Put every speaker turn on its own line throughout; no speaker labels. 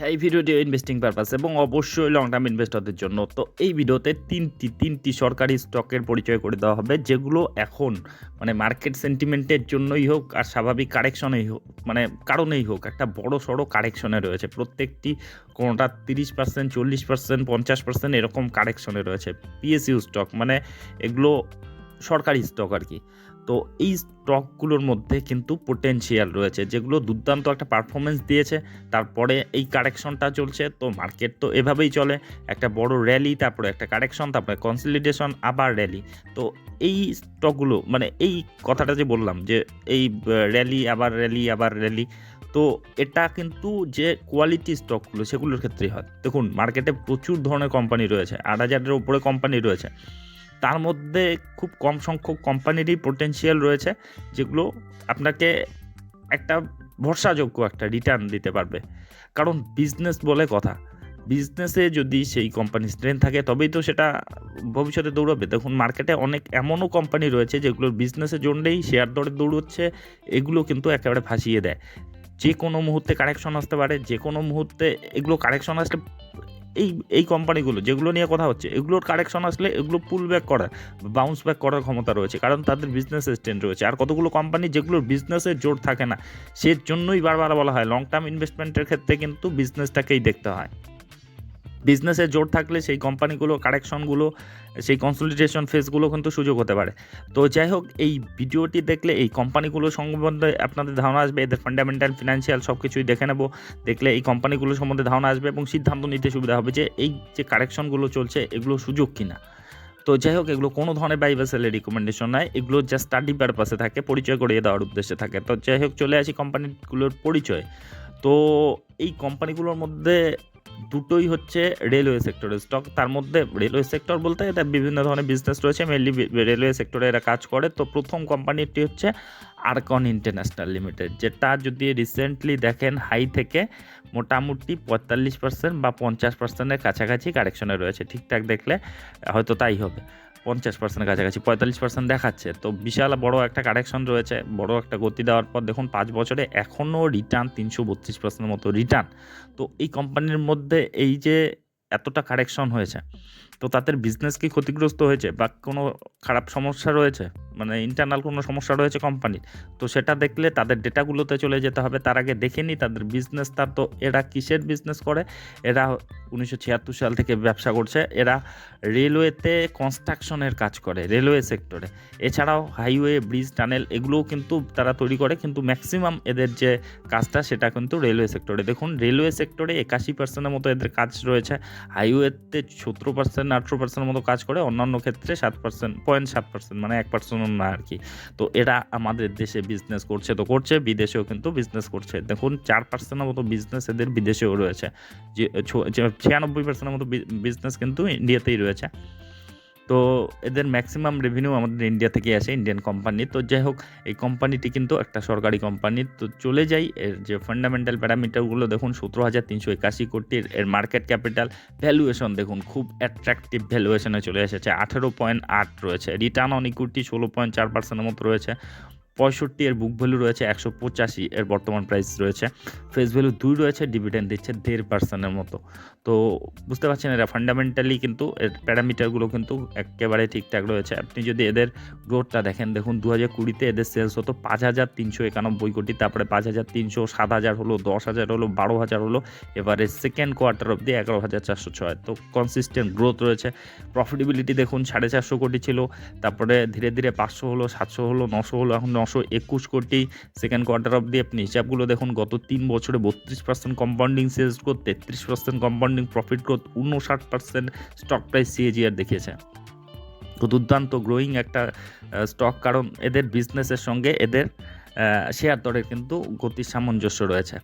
এই ভিডিওটি investing purpose এবং অবশ্যই লং টার্ম ইনভেস্টরদের জন্য। তো এই ভিডিওতে তিনটি তিনটি সরকারি স্টকের পরিচয় করে দেওয়া হবে, যেগুলো এখন মানে মার্কেট সেন্টিমেন্টের জন্যই হোক আর স্বাভাবিক কারেকশনেই হোক মানে কারণেই হোক, একটা বড় সড়ো কারেকশনে রয়েছে। প্রত্যেকটি কোনোটা তিরিশ পার্সেন্ট চল্লিশ পার্সেন্ট পঞ্চাশ পার্সেন্ট এরকম কারেকশনে রয়েছে। পিএসইউ স্টক মানে এগুলো সরকারি স্টক আর কি। তো এই স্টকগুলোর মধ্যে কিন্তু পোটেনশিয়াল রয়েছে, যেগুলো দুর্দান্ত একটা পারফরমেন্স দিয়েছে। তারপরে এই কারেকশনটা চলছে, তো মার্কেট তো এভাবেই চলে। একটা বড় র্যালি তারপরে একটা কারেকশন তারপরে কনসলিডেশন আবার র্যালি তো এই স্টকগুলো মানে এই কথাটা যে বললাম যে এই র্যালি আবার র্যালি আবার র্যালি তো এটা কিন্তু যে কোয়ালিটি স্টকগুলো সেগুলোর ক্ষেত্রেই হয়। দেখুন মার্কেটে প্রচুর ধরনের কোম্পানি রয়েছে, আট হাজারের উপরে কোম্পানি রয়েছে। তার মধ্যে খুব কম সংখ্যক কোম্পানিরই পোটেনশিয়াল রয়েছে, যেগুলো আপনাকে একটা ভরসাযোগ্য একটা রিটার্ন দিতে পারবে। কারণ বিজনেস বলে কথা। বিজনেসে যদি সেই কোম্পানি স্ট্রেন থাকে, তবেই তো সেটা ভবিষ্যতে দৌড়াবে। দেখুন মার্কেটে অনেক এমনও কোম্পানি রয়েছে, যেগুলোর বিজনেসের জন্যেই শেয়ার দরে দৌড়চ্ছে, এগুলো কিন্তু একেবারে ফাঁসিয়ে দেয়। যে কোনো মুহূর্তে কারেকশন আসতে পারে যে কোনো মুহূর্তে এগুলো কারেকশন আসলে এই এই কোম্পানিগুলো, যেগুলো নিয়ে কথা হচ্ছে, এগুলোর কারেকশন আসলে এগুলো পুল ব্যাক করার বাউন্স ব্যাক করার ক্ষমতা রয়েছে, কারণ তাদের বিজনেস স্ট্যান্ড রয়েছে। আর কতগুলো কোম্পানি যেগুলোর বিজনেসের জোর থাকে না সের জন্যই বারবার বলা হয় লং টার্ম ইনভেস্টমেন্টের ক্ষেত্রে কিন্তু বিজনেসটাকেই দেখতে হয়। বিজনেসের জোর থাকলে সেই কোম্পানিগুলো কারেকশনগুলো সেই কনসলিডেশন ফেসগুলো কিন্তু সুযোগ হতে পারে। তো যাই হোক, এই ভিডিওটি দেখলে এই কোম্পানিগুলো সম্বন্ধে আপনাদের ধারণা আসবে, এদের ফান্ডামেন্টাল ফিনান্সিয়াল সব কিছুই দেখে নেব। দেখলে এই কোম্পানিগুলো সম্বন্ধে ধারণা আসবে এবং সিদ্ধান্ত নিতে সুবিধা হবে যে এই যে কারেকশনগুলো চলছে, এগুলো সুযোগ কিনা। তো যাই হোক, এগুলো কোনো ধরনের বাই সেলের রিকমেন্ডেশন নয়, এগুলো জাস্ট স্টাডি পারপাসে থাকে, পরিচয় করিয়ে দেওয়ার উদ্দেশ্যে থাকে। তো যাই হোক, চলে আসি কোম্পানিগুলোর পরিচয়। তো এই কোম্পানিগুলোর মধ্যে দুটোই হচ্ছে রেলওয়ে সেক্টরের স্টক তার মধ্যে রেলওয়ে সেক্টর বলতে এটা বিভিন্ন ধরনের বিজনেস রয়েছে মেনলি রেলওয়ে সেক্টরে এরা কাজ করে। তো প্রথম কোম্পানিটি হচ্ছে আরকন ইন্টারন্যাশনাল লিমিটেড যেটা যদি রিসেন্টলি দেখেন হাই থেকে মোটামুটি পঁয়তাল্লিশ পার্সেন্ট বা পঞ্চাশ পার্সেন্টের কাছাকাছি কারেকশনে রয়েছে। ঠিকঠাক দেখলে হয়তো তাই হবে। পঞ্চাশ পার্সেন্ট কাছাকাছি, পঁয়তাল্লিশ পার্সেন্ট দেখাচ্ছে। তো বিশাল বড় একটা কারেকশন রয়েছে, বড় একটা গতি দেওয়ার পর দেখুন পাঁচ বছরে এখনও রিটার্ন তিনশো বত্রিশ পার্সেন্টের মতো রিটার্ন তো এই কোম্পানির মধ্যে এই যে এতটা কারেকশন হয়েছে তো তাদের বিজনেস কি ক্ষতিগ্রস্ত হয়েছে বা কোনো খারাপ সমস্যা রয়েছে? মানে ইন্টারনাল কোনো সমস্যা রয়েছে কোম্পানির তো সেটা দেখলে তাদের ডেটাগুলোতে চলে যেতে হবে। তার আগে দেখে নিই তাদের বিজনেস তার তো এরা কিসের বিজনেস করে? এরা উনিশশো ছিয়াত্তর সাল থেকে ব্যবসা করছে। এরা রেলওয়েতে কনস্ট্রাকশনের কাজ করে রেলওয়ে সেক্টরে এছাড়াও হাইওয়ে ব্রিজ টানেল এগুলোও কিন্তু তারা তৈরি করে। কিন্তু ম্যাক্সিমাম এদের যে কাজটা, সেটা কিন্তু রেলওয়ে সেক্টরে দেখুন রেলওয়ে সেক্টরে একাশি পার্সেন্টের মতো এদের কাজ রয়েছে। হাইওয়েতে সতেরো পার্সেন্ট আঠেরো পার্সেন্টের মতো কাজ করে, অন্যান্য ক্ষেত্রে সাত পার্সেন্ট পয়েন্ট সাত পার্সেন্ট মানে এক পার্সেন্ট না আর কি। তো এরা আমাদের দেশে বিজনেস করছে তো করছে, বিদেশেও কিন্তু বিজনেস করছে। দেখুন, চার পার্সেন্টের মতো বিজনেস এদের বিদেশেও রয়েছে। যে ছিয়ানব্বই পার্সেন্টের মতো বিজনেস কিন্তু ইন্ডিয়াতেই রয়েছে। তো এদের ম্যাক্সিমাম রেভিনিউ আমাদের ইন্ডিয়া থেকে আসে ইন্ডিয়ান কোম্পানি তো যাই হোক, এই কোম্পানিটি কিন্তু একটা সরকারি কোম্পানি তো চলে যাই, এর যে ফান্ডামেন্টাল প্যারামিটারগুলো দেখুন, সতেরো হাজার তিনশো একাশি কোটির, এর মার্কেট ক্যাপিটাল ভ্যালুয়েশন দেখুন, খুব অ্যাট্রাকটিভ ভ্যালুয়েশনে চলে এসেছে। আঠেরো পয়েন্ট আট রয়েছে। রিটার্ন অন ইকুইটি ষোলো পয়েন্ট চার পার্সেন্টের মতো রয়েছে। পঁয়ষট্টি, এর বুক ভ্যালু রয়েছে একশো পঁচাশি, এর বর্তমান প্রাইস রয়েছে। ফেস ভ্যালু দুই রয়েছে ডিভিডেন্ড দিচ্ছে দেড় পার্সেন্টের মতো। তো বুঝতে পারছেন, এরা ফান্ডামেন্টালি কিন্তু এর প্যারামিটারগুলো কিন্তু একেবারে ঠিকঠাক রয়েছে। আপনি যদি এদের গ্রোথটা দেখেন, দেখুন দু হাজার কুড়িতে এদের সেলস হতো পাঁচ হাজার তিনশো একানব্বই কোটি, তারপরে পাঁচ হাজার তিনশো, সাত হাজার হলো, দশ হাজার হলো, বারো হাজার হলো, এবারে সেকেন্ড কোয়ার্টার অবধি এগারো হাজার চারশো ছয়। তো কনসিস্টেন্ট গ্রোথ রয়েছে। প্রফিটেবিলিটি দেখুন সাড়ে চারশো কোটি ছিল, তারপরে ধীরে ধীরে পাঁচশো হলো, সাতশো হলো, নশো হলো, এখন নশো একুশ কোটি সেকেন্ড কোয়ার্টার অব দি আপনি হিসাবগুলো দেখুন, গত তিন বছরে বত্রিশ পার্সেন্ট কম্পাউন্ডিং সেলস গ্রোথ তেত্রিশ পার্সেন্ট কম্পাউন্ডিং প্রফিট গ্রোথ উনষাট পার্সেন্ট স্টক প্রাইস সিএজিআর দেখিয়েছে। দুর্দান্ত গ্রোয়িং একটা স্টক কারণ এদের বিজনেসের সঙ্গে এদের শেয়ার দরের কিন্তু গতির সামঞ্জস্য রয়েছে।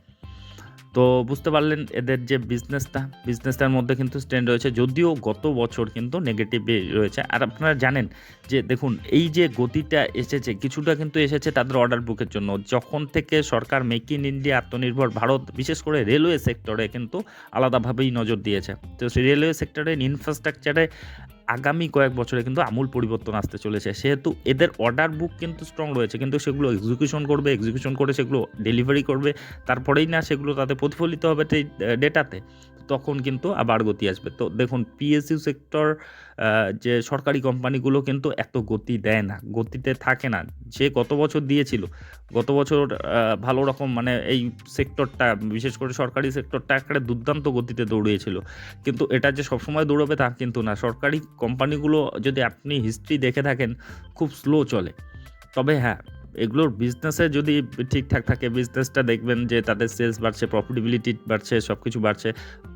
তো বুঝতে পারলেন এদের যে বিজনেসটা বিজনেসটার মধ্যে কিন্তু স্ট্যান্ড রয়েছে, যদিও গত বছর কিন্তু নেগেটিভ রয়েছে। আর আপনারা জানেন যে, দেখুন, এই যে গতিটা এসেছে, কিছুটা কিন্তু এসেছে তাদের অর্ডার বুকের জন্য। যখন থেকে সরকার মেক ইন ইন্ডিয়া আত্মনির্ভর ভারত, বিশেষ করে রেলওয়ে সেক্টরে কিন্তু আলাদাভাবেই নজর দিয়েছে। তো সেই রেলওয়ে সেক্টরের ইনফ্রাস্ট্রাকচারে আগামী কয়েক বছরে কিন্তু আমূল পরিবর্তন আসতে চলেছে। সেহেতু এদের অর্ডার বুক কিন্তু স্ট্রং রয়েছে, কিন্তু সেগুলো এক্সিকিউশন করবে এক্সিকিউশন করে সেগুলো ডেলিভারি করবে, তারপরেই না সেগুলো তাতে প্রতিফলিত হবে সেই ডেটাতে তখন কিন্তু আবার গতি আসবে। তো দেখুন পিএসইউ সেক্টর যে সরকারি কোম্পানিগুলো কিন্তু এত গতি দেয় না, গতিতে থাকে না। যে গত বছর দিয়েছিল, গত বছর ভালো রকম মানে এই সেক্টরটা বিশেষ করে সরকারি সেক্টরটা একটা দুর্দান্ত গতিতে দৌড়িয়েছিল। কিন্তু এটা যে সবসময় দৌড়াবে তা কিন্তু না। সরকারি কোম্পানিগুলো যদি আপনি হিস্ট্রি দেখে থাকেন, খুব স্লো চলে। তবে হ্যাঁ এগুলোর বিজনেসে যদি ঠিকঠাক থাকে বিজনেসটা দেখবেন যে তাদের সেলস বাড়ছে প্রফিটেবিলিটি বাড়ছে সব কিছু বাড়ছে।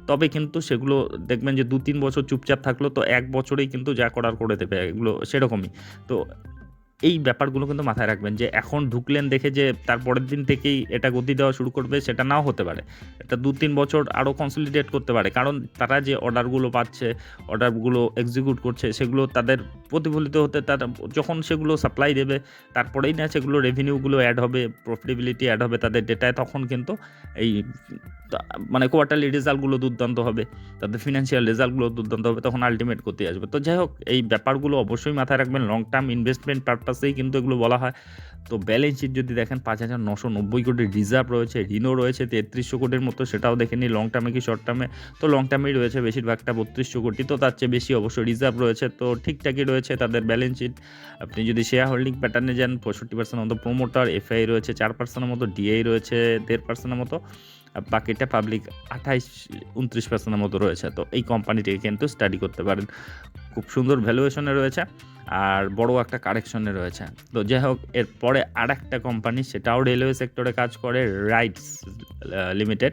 তবে কিন্তু সেগুলো দেখবেন যে দু তিন বছর চুপচাপ থাকল, তো এক বছরেই কিন্তু যা করার করে দেবে, এগুলো সেরকমই। তো এই ব্যাপারগুলো কিন্তু মাথায় রাখবেন যে এখন ঢুকলেন দেখে যে তারপরের দিন থেকেই এটা গতি দেওয়া শুরু করবে, সেটা নাও হতে পারে। এটা দু তিন বছর আরও কনসলিডেট করতে পারে, কারণ তারা যে অর্ডারগুলো পাচ্ছে অর্ডারগুলো এক্সিকিউট করছে, সেগুলো তাদের প্রতিফলিত হতে তারা যখন সেগুলো সাপ্লাই দেবে, তারপরেই না সেগুলো রেভিনিউগুলো অ্যাড হবে প্রফিটেবিলিটি অ্যাড হবে তাদের ডেটায় তখন কিন্তু এই মানে কোয়ার্টারলি রেজাল্টগুলো দুর্দান্ত হবে, তাদের ফিনান্সিয়াল রেজাল্টগুলো দুর্দান্ত হবে, তখন আলটিমেট করতে আসবে। তো যাই হোক, এই ব্যাপারগুলো অবশ্যই মাথায় রাখবেন লং টার্ম ইনভেস্টমেন্ট পারপাসেই কিন্তু এগুলো বলা হয়। তো ব্যালেন্স শিট যদি দেখেন, পাঁচ হাজার নশো নব্বই কোটি রিজার্ভ রয়েছে, ঋণও রয়েছে তেত্রিশশো কোটির মতো, সেটাও দেখে নিই লং টার্মে কি শর্ট টার্মে তো লং টার্মেই রয়েছে বেশিরভাগটা বত্রিশশো কোটি, তো তার চেয়ে বেশি অবশ্যই রিজার্ভ রয়েছে। তো ঠিকঠাকই রয়েছে তাদের ব্যালেন্স শিট আপনি যদি শেয়ার হোল্ডিং প্যাটার্নে যান, পঁয়ষট্টি পার্সেন্ট মতো প্রোমোটার এফআই রয়েছে, চার পার্সেন্টের মতো ডিআই রয়েছে, দেড় পার্সেন্টের মতো। বাকিটা পাবলিক আঠাইশ, উনত্রিশ পার্সেন্টের মতো রয়েছে। তো এই কোম্পানিটিকে কিন্তু স্টাডি করতে পারেন। খুব সুন্দর ভ্যালুয়েশনে রয়েছে আর বড় একটা কারেকশনে রয়েছে। তো যাই হোক এরপরে আর একটা কোম্পানি সেটাও রেলওয়ে সেক্টরে কাজ করে রাইটস লিমিটেড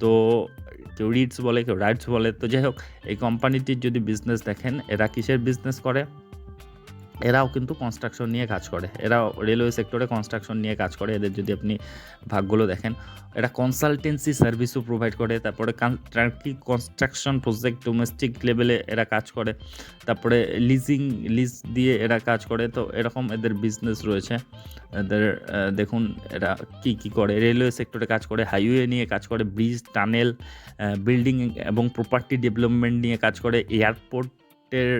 তো কেউ রিডস বলে, কেউ রাইটস বলে। তো যাই হোক, এই কোম্পানিটির যদি বিজনেস দেখেন, এরা কিসের বিজনেস করে? এরাও কিন্তু কনস্ট্রাকশন নিয়ে কাজ করে। এরাও রেলওয়ে সেক্টরে কনস্ট্রাকশন নিয়ে কাজ করে। এদের যদি আপনি ভাগগুলো দেখেন, এরা কনসালটেন্সি সার্ভিসও প্রোভাইড করে। তারপরে টার্কি কনস্ট্রাকশন প্রজেক্ট ডোমেস্টিক লেভেলে এরা কাজ করে। তারপরে লিজিং লিজ দিয়ে এরা কাজ করে। তো এরকম এদের বিজনেস রয়েছে। এদের দেখুন এরা কি কি করে? রেলওয়ে সেক্টরে কাজ করে হাইওয়ে নিয়ে কাজ করে ব্রিজ টানেল বিল্ডিং এবং প্রপার্টি ডেভেলপমেন্ট নিয়ে কাজ করে। এয়ারপোর্টের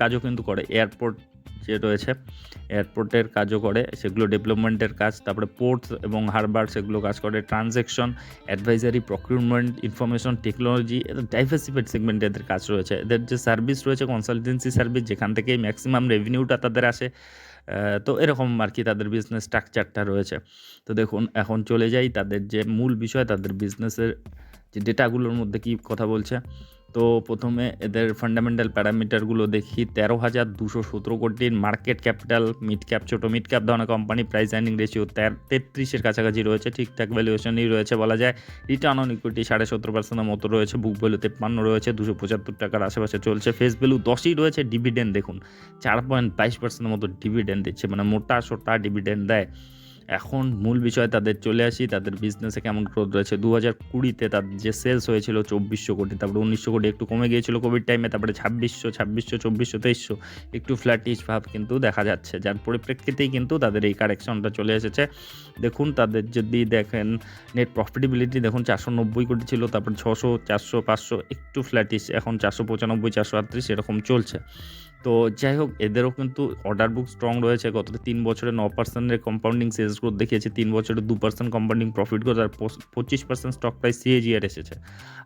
কাজও কিন্তু করে। এয়ারপোর্ট যে রয়েছে, এয়ারপোর্টের কাজও করে, সেগুলো ডেভেলপমেন্টের কাজ, তারপরে পোর্ট এবং হারবার সেগুলো কাজ করে transaction advisory, procurement, information, technology diversified সেগমেন্টে এদের কাজ রয়েছে। এদের যে সার্ভিস রয়েছে কনসালটেন্সি সার্ভিস যেখান থেকে ম্যাক্সিমাম রেভিনিউটা তাদের আসে তো এরকম আর কি তাদের বিজনেস স্ট্রাকচারটা রয়েছে। তো দেখুন, এখন চলে যাই তাদের যে মূল বিষয়, তাদের বিজনেসের যে ডেটাগুলোর মধ্যে কি কথা বলছে। তো প্রথমে এদের ফান্ডামেন্টাল প্যারামিটারগুলো দেখি। তেরো হাজার দুশো সতেরো কোটির মার্কেট ক্যাপিটাল মিড ক্যাপ ছোটো মিড ক্যাপ ধরনের কোম্পানি প্রাইস আর্নিং রেশিও তেত্রিশের কাছাকাছি রয়েছে, ঠিকঠাক ভ্যালুয়েশনই রয়েছে বলা যায়। রিটার্ন অন ইকুইটি সাড়ে সতেরো পার্সেন্টের মতো রয়েছে বুক ভ্যালু তেপ্পান্ন রয়েছে, দুশো পঁচাত্তর টাকার আশেপাশে চলছে। ফেস ভ্যালু দশই রয়েছে ডিভিডেন্ড দেখুন। চার পয়েন্ট বাইশ পার্সেন্টের মতো ডিভিডেন্ড দিচ্ছে মানে মোটা সোটা ডিভিডেন্ড দেয়। এখন মূল বিষয় তাদের চলে আসি, তাদের বিজনেসে কেমন গ্রোথ রয়েছে? দু হাজার কুড়িতে তাদের যে সেলস হয়েছিল চব্বিশশো কোটি, তারপরে উনিশশো কোটি একটু কমে গিয়েছিল কোভিড টাইমে তারপরে ছাব্বিশশো ছাব্বিশশো, চব্বিশশো, তেইশশো, একটু ফ্ল্যাটিশ ভাব কিন্তু দেখা যাচ্ছে। যার পরিপ্রেক্ষিতেই কিন্তু তাদের এই কারেকশনটা চলে এসেছে। দেখুন, তাদের যদি দেখেন নেট প্রফিটেবিলিটি দেখুন, চারশো নব্বই কোটি ছিল, তারপরে ছশো, চারশো, পাঁচশো, একটু ফ্ল্যাটিশ এখন চারশো পঁচানব্বই, চারশো আটত্রিশ, এরকম চলছে। তো যাই হোক, এদেরও কিন্তু অর্ডার বুক স্ট্রং রয়েছে। গত তিন বছরে ন পার্সেন্টের কম্পাউন্ডিং সেলস গ্রোথ দেখিয়েছে। তিন বছরে দু পার্সেন্ট কম্পাউন্ডিং প্রফিট গ্রোথ আর পঁচিশ পার্সেন্ট স্টক প্রাইস সিএজিআর এসেছে।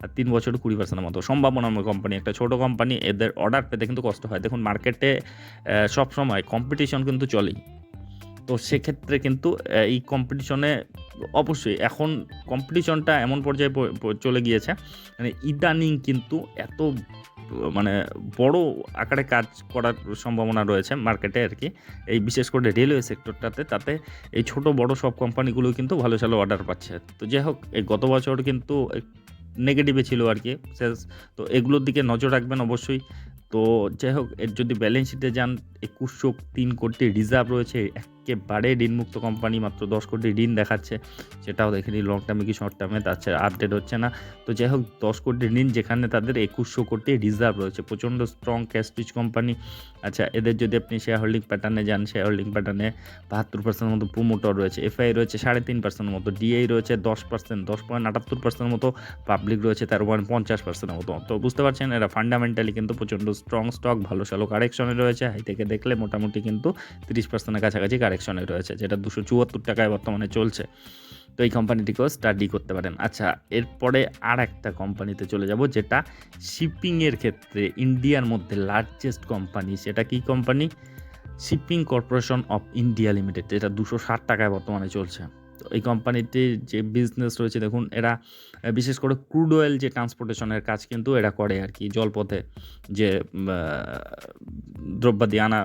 আর তিন বছরে কুড়ি পার্সেন্টের মতো। সম্ভাবনাময় কোম্পানি একটা ছোটো কোম্পানি এদের অর্ডার পেতে কিন্তু কষ্ট হয়। দেখুন মার্কেটে সবসময় কম্পিটিশন কিন্তু চলেই। তো সেক্ষেত্রে কিন্তু এই কম্পিটিশনে অবশ্যই, এখন কম্পিটিশনটা এমন পর্যায়ে চলে গিয়েছে। মানে ইদানিং কিন্তু এত মানে বড় আকারে কাজ করার সম্ভাবনা রয়েছে মার্কেটে আর কি। এই বিশেষ করে রেলওয়ে সেক্টরটাতে তাতে এই ছোট, বড় সব কোম্পানিগুলো কিন্তু ভালো ভালো অর্ডার পাচ্ছে। তো যাই হোক, এই গত বছর কিন্তু নেগেটিভে ছিল আর কি সেলস তো এগুলোর দিকে নজর রাখবেন অবশ্যই। তো যাই হোক, এর যদি ব্যালেন্স শিটে যান একুশশো তিন কোটি রিজার্ভ রয়েছে একেবারে ঋণমুক্ত কোম্পানি মাত্র দশ কোটি ঋণ দেখাচ্ছে, সেটাও দেখে নিই লং টার্মে কি শর্ট টার্মে তাছাড়া আপডেট হচ্ছে না। তো যাই হোক, দশ কোটি ঋণ যেখানে তাদের একুশশো কোটি রিজার্ভ রয়েছে, প্রচণ্ড স্ট্রং ক্যাস্টিচ কোম্পানি আচ্ছা এদের যদি আপনি শেয়ার হোল্ডিং প্যাটার্নে যান শেয়ার হোল্ডিং প্যাটার্নে বাহাত্তর পার্সেন্টের মতো প্রোমোটর রয়েছে এফআই রয়েছে সাড়ে তিন পার্সেন্টের মতো ডিআই রয়েছে দশ পার্সেন্ট দশ পয়েন্ট আটাত্তর পার্সেন্টের মতো পাবলিক রয়েছে তেরো পয়েন্ট পঞ্চাশ পার্সেন্টের মতো। তো বুঝতে পারছেন, এরা ফান্ডামেন্টালি কিন্তু প্রচণ্ড স্ট্রং স্টক ভালো শালো কারেকশনে রয়েছে হাই থেকে দেখলে মোটামুটি কিন্তু তিরিশ পার্সেন্টের কাছাকাছি কারেকশনে রয়েছে, যেটা দুশো চুয়াত্তর টাকায় বর্তমানে চলছে। তো এই কোম্পানিটিকেও স্টাডি করতে পারেন। আচ্ছা এরপরে আর একটা কোম্পানিতে চলে যাব, যেটা শিপিংয়ের ক্ষেত্রে ইন্ডিয়ার মধ্যে লার্জেস্ট কোম্পানি সেটা কি company shipping corporation of India limited এটা দুশো ষাট টাকায় বর্তমানে চলছে। এই কোম্পানিটির যে বিজনেস রয়েছে, দেখুন, এরা বিশেষ করে ক্রুড অয়েল যে ট্রান্সপোর্টেশনের কাজ কিন্তু এরা করে আর কি, জলপথে যে দ্রব্যাদি আনা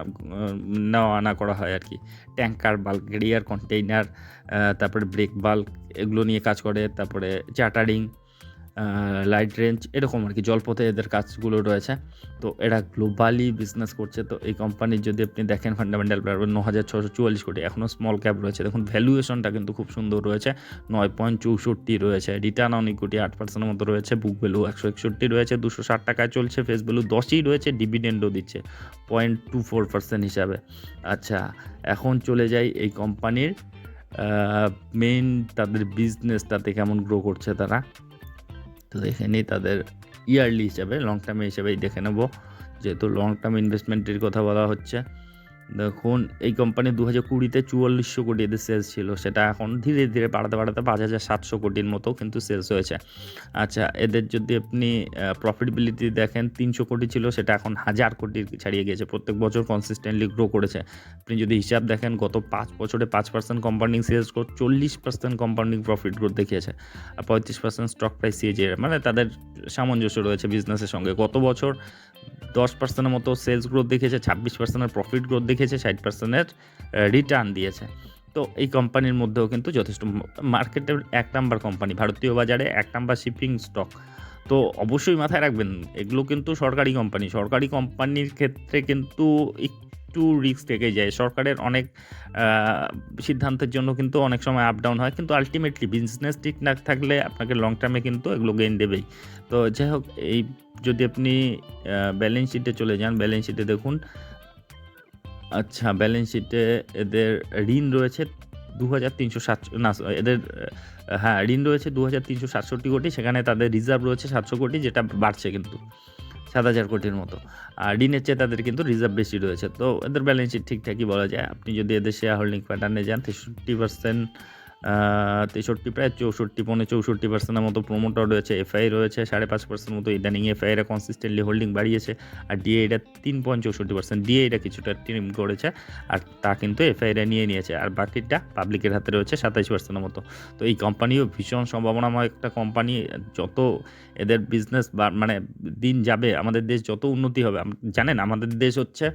নেওয়া, আনা করা হয় আর কি। ট্যাঙ্কার বাল্ক গেরিয়ার কন্টেইনার তারপরে ব্রেক বাল্ক এগুলো নিয়ে কাজ করে, তারপরে চার্টারিং লাইট রেঞ্জ এরকম আর কি, জলপথে এদের কাজগুলো রয়েছে। তো এরা গ্লোবালি বিজনেস করছে। তো এই কোম্পানির যদি আপনি দেখেন ফান্ডামেন্টাল প্রায় ন হাজার ছশো চুয়াল্লিশ কোটি। এখনও স্মল ক্যাপ রয়েছে। দেখুন ভ্যালুয়েশনটা কিন্তু খুব সুন্দর রয়েছে। নয় পয়েন্ট চৌষট্টি রয়েছে। রিটার্ন অন ইকুইটি আট পার্সেন্টের মতো রয়েছে। বুক ভ্যালু একশো একষট্টি রয়েছে। দুশো ষাট টাকায় চলছে। ফেস ভ্যালু দশই রয়েছে। ডিভিডেন্ডও দিচ্ছে। পয়েন্ট টু ফোর পার্সেন্ট হিসাবে। আচ্ছা এখন চলে যাই এই কোম্পানির মেইন তাদের বিজনেসটাতে কেমন গ্রো করছে তারা? তো দেখে নিই তাদের ইয়ারলি হিসাবে লং টার্মে হিসাবেই দেখে নেব। যেহেতু লং টার্ম ইনভেস্টমেন্টের কথা বলা হচ্ছে। দেখুন, এই কোম্পানি দু হাজার কুড়িতে চুয়াল্লিশশো কোটি এদের সেলস ছিল। সেটা এখন ধীরে ধীরে বাড়াতে বাড়াতে পাঁচ হাজার সাতশো কোটির মতো কিন্তু সেলস হয়েছে। আচ্ছা এদের যদি আপনি প্রফিটেবিলিটি দেখেন, তিনশো কোটি ছিল, সেটা এখন হাজার কোটি ছাড়িয়ে গিয়েছে। প্রত্যেক বছর কনসিস্টেন্টলি গ্রো করেছে। আপনি যদি হিসাব দেখেন, গত পাঁচ বছরে পাঁচ পার্সেন্ট কোম্পানি সেলস গ্রোথ চল্লিশ পার্সেন্ট কোম্পানি প্রফিট গ্রোথ দেখিয়েছে। আর পঁয়ত্রিশ পার্সেন্ট স্টক প্রাইস সিএজি মানে তাদের সামঞ্জস্য রয়েছে বিজনেসের সঙ্গে। গত বছর দশ পার্সেন্টের মতো সেলস গ্রোথ দেখিয়েছে, ছাব্বিশ পার্সেন্টের প্রফিট গ্রোথ দেখিয়েছে, ষাট পার্সেন্টের রিটার্ন দিয়েছে। তো এই কোম্পানির মধ্যেও কিন্তু যথেষ্ট। মার্কেটের এক নাম্বার কোম্পানি ভারতীয় বাজারে এক নাম্বার শিপিং স্টক তো অবশ্যই মাথায় রাখবেন, এগুলো কিন্তু সরকারি কোম্পানি সরকারি কোম্পানির ক্ষেত্রে কিন্তু একটু রিস্ক থেকে যায়। সরকারের অনেক সিদ্ধান্তের জন্য কিন্তু অনেক সময় আপ ডাউন হয়। কিন্তু আলটিমেটলি বিজনেস ঠিক না থাকলে আপনাকে লং টার্মে কিন্তু এগুলো গেইন দেবেই। তো যাই হোক, এই যদি আপনি ব্যালেন্স শিটে চলে যান ব্যালেন্স শিটে দেখুন। আচ্ছা ব্যালেন্স শিটে এদের ঋণ রয়েছে দু হাজার তিনশো সাত, না এদের হ্যাঁ ঋণ রয়েছে দু হাজার তিনশো সাতষট্টি কোটি। সেখানে তাদের রিজার্ভ রয়েছে সাতশো কোটি, যেটা বাড়ছে কিন্তু। সাত হাজার কোটির মতো। আর ঋণের চেয়ে তাদের কিন্তু রিজার্ভ বেশি রয়েছে। তো এদের ব্যালেন্স শিট ঠিকঠাকই বলা যায়। আপনি যদি এদের শেয়ার হোল্ডিং প্যাটার্নে যান, তেষট্টি পার্সেন্ট তেষট্টি, প্রায় চৌষট্টি, পৌনে চৌষট্টি পার্সেন্টের মতো প্রোমোটার রয়েছে এফআই রয়েছে, সাড়ে পাঁচ পার্সেন্ট মতো ইদানিং এফআইরা কনসিস্টেন্টলি হোল্ডিং বাড়িয়েছে। আর ডিএটা তিন পয়েন্ট চৌষট্টি পার্সেন্ট ডিএটা কিছুটা ট্রিম করেছে। আর তা কিন্তু এফআইরা নিয়ে নিয়েছে। আর বাকিটা পাবলিকের হাতে রয়েছে সাতাইশ পার্সেন্টের মতো। তো এই কোম্পানিও ভীষণ সম্ভাবনাময় একটা কোম্পানি যত এদের বিজনেস মানে দিন যাবে, আমাদের দেশ যত উন্নতি হবে জানেন আমাদের দেশ হচ্ছে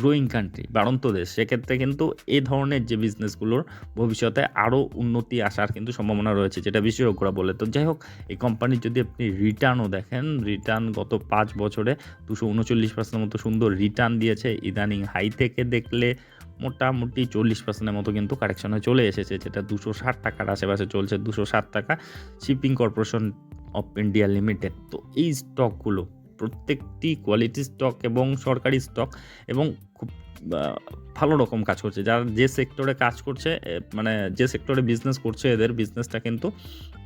গ্রোয়িং কান্ট্রি বাড়ন্ত দেশ। সেক্ষেত্রে কিন্তু এই ধরনের যে বিজনেসগুলোর ভবিষ্যতে আরও উন্নতি আসার কিন্তু সম্ভাবনা রয়েছে, যেটা বিশেষজ্ঞরা বলে। তো যাই হোক, এই কোম্পানির যদি আপনি রিটার্নও দেখেন রিটার্ন গত পাঁচ বছরে দুশো উনচল্লিশ পার্সেন্টের মতো সুন্দর রিটার্ন দিয়েছে। ইদানিং হাই থেকে দেখলে মোটামুটি চল্লিশ পার্সেন্টের মতো কিন্তু কারেকশনে চলে এসেছে, যেটা দুশো ষাট টাকার আশেপাশে চলছে, দুশো ষাট টাকা। Shipping corporation of India limited. তো এই স্টকগুলো প্রত্যেকটি কোয়ালিটি স্টক এবং সরকারি স্টক এবং খুব ভালো রকম কাজ করছে। যারা যে সেক্টরে কাজ করছে মানে যে সেক্টরে বিজনেস করছে, এদের বিজনেসটা কিন্তু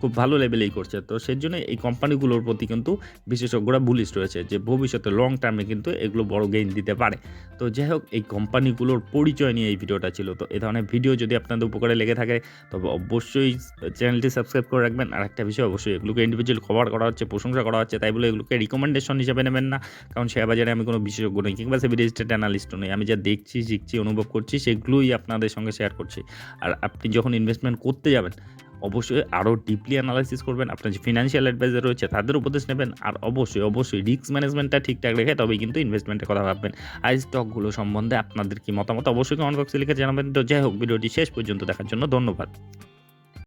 খুব ভালো লেভেলেই করছে। তো সেই জন্য এই কোম্পানিগুলোর প্রতি কিন্তু বিশেষজ্ঞরা বুলিশ রয়েছে যে, ভবিষ্যতে লং টার্মে কিন্তু এগুলো বড় গেইন দিতে পারে। তো যাই হোক, এই কোম্পানিগুলোর পরিচয় নিয়ে এই ভিডিওটা ছিল। তো এই ধরনের ভিডিও যদি আপনাদের উপকারে লেগে থাকে, তবে অবশ্যই চ্যানেলটি সাবস্ক্রাইব করে রাখবেন। আর একটা বিষয় অবশ্যই, এগুলোকে ইন্ডিভিজুয়াল কভার করা হচ্ছে, প্রশংসা করা হচ্ছে। তাই বলে এগুলোকে রিকমেন্ডেশন হিসেবে নেবেন না। কারণ শেয়ার বাজারে আমি কোনো বিশেষজ্ঞ নই, কিংবা সে রেজিস্টার্ড অ্যানালিস্টও নই। আমি যা দেখছি, শিখছি, অনুভব করছি, সেগুলোই আপনাদের সঙ্গে শেয়ার করছি। আর আপনি যখন ইনভেস্টমেন্ট করতে যাবেন, অবশ্যই আরও ডিপলি অ্যানালাইসিস করবেন, আপনার যে ফিনান্সিয়াল অ্যাডভাইজার রয়েছে, তাদের উপদেশ নেবেন, আর অবশ্যই অবশ্যই রিস্ক ম্যানেজমেন্টটা ঠিকঠাক রেখে তবেই কিন্তু ইনভেস্টমেন্টের কথা ভাববেন। আর স্টকগুলো সম্বন্ধে আপনাদের কি মতামত, অবশ্যই কমেন্ট বক্সে লিখে জানাবেন। তো যাই হোক, ভিডিওটি শেষ পর্যন্ত দেখার জন্য ধন্যবাদ।